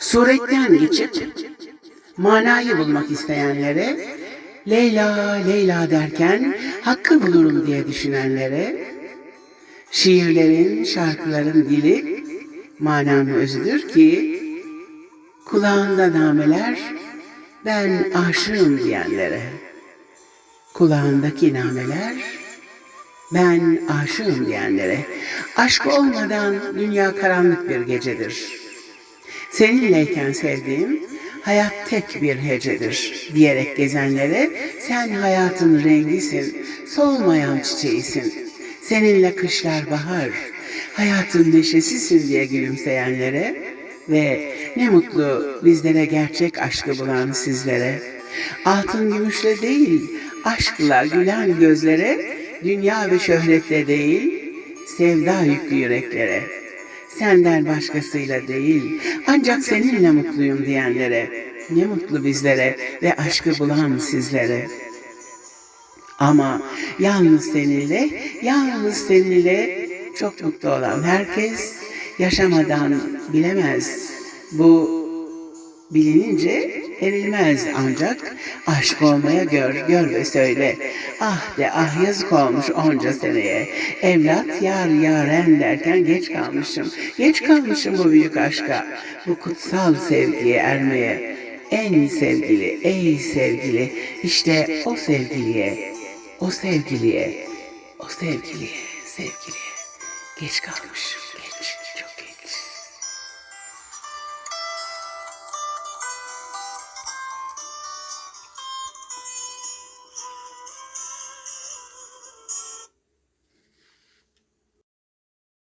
Suretten geçip manayı bulmak isteyenlere, Leyla Leyla derken hakkı bulurum diye düşünenlere, şiirlerin, şarkıların dili mananın özüdür ki, kulağında nameler, ben aşığım diyenlere, kulağındaki nameler, ben aşığım diyenlere, aşk olmadan dünya karanlık bir gecedir. Seninleyken sevdiğim, hayat tek bir hecedir diyerek gezenlere, sen hayatın rengisin, solmayan çiçeğisin. Seninle kışlar bahar, hayatın neşesisin diye gülümseyenlere ve ne mutlu bizlere gerçek aşkı bulan sizlere. Altın gümüşle değil, aşkla gülen gözlere, dünya ve şöhretle değil, sevda yüklü yüreklere. Senden başkasıyla değil, ancak seninle mutluyum diyenlere, ne mutlu bizlere ve aşkı bulan sizlere. Ama yalnız seninle, yalnız seninle çok mutlu olan herkes yaşamadan bilemez. Bu bilinince erilmez ancak aşk olmaya gör, gör ve söyle. Ah de ah yazık olmuş onca seneye. Evlat yar yaren derken geç kalmışım. Geç kalmışım bu büyük aşka. Bu kutsal sevgiye ermeye. En sevgili, ey sevgili, işte o sevgiliye, o sevgiliye, o sevgiliye, sevgiliye geç kalmışım.